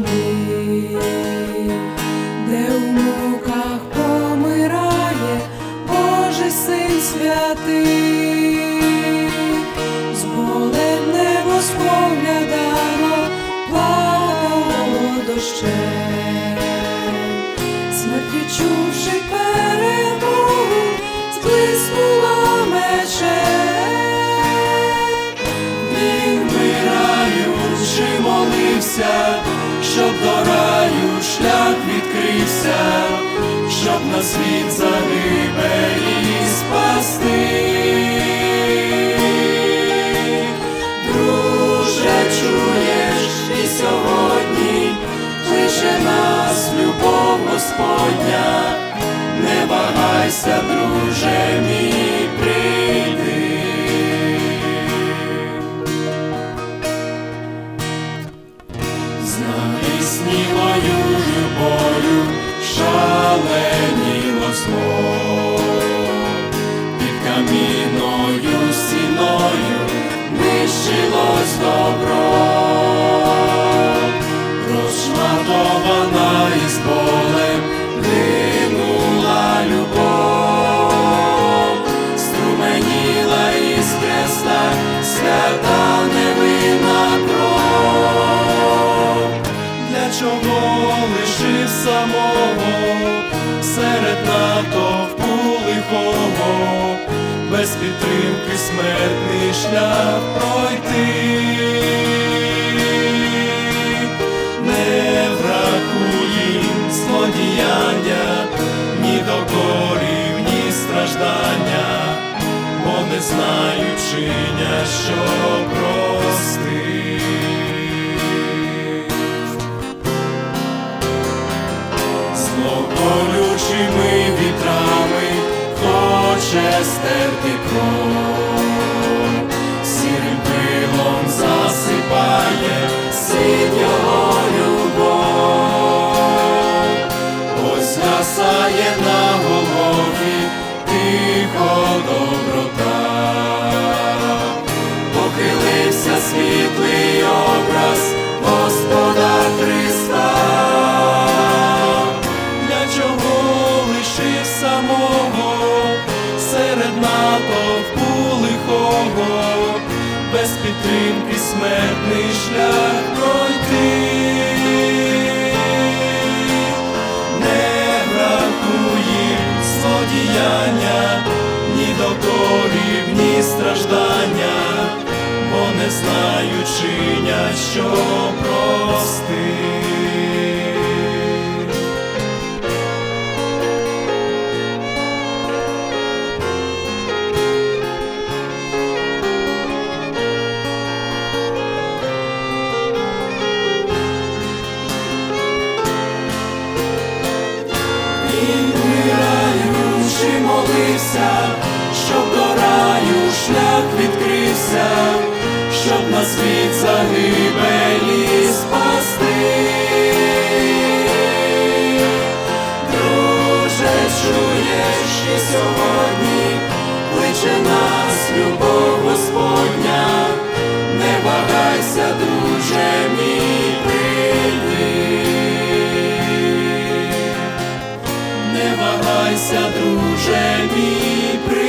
carne. Щоб до раю шлях відкрився, щоб на світ загибелі спасти. Друже, чуєш і сьогодні кличе нас любов Господня, не вагайся, друже мій, прийди. Знай шаленіло зло, під камінною стіною нищилось добро, розшматована із болем линула любов, струменіла із хреста свята невинна кров. Для чого лишив самого серед натовпу лихого, без підтримки смертний шлях пройти, не врахуєм злодіяння, ні докорів, ні страждання, бо не знають що стерти кров, сірим пилом засипає світ його любов, ось гасає на голові тихо доброта, похилився світлий образ Господа Христа. Для чого лишив самого підтримки смертний шлях пройти, не бракує злодіяння, ні докорів, ні страждання, бо не знають чиня, що молився, щоб до раю шлях відкрився, щоб на світ загибелі спасти. Друже, чуєш і сьогодні не вагайся, друже мій.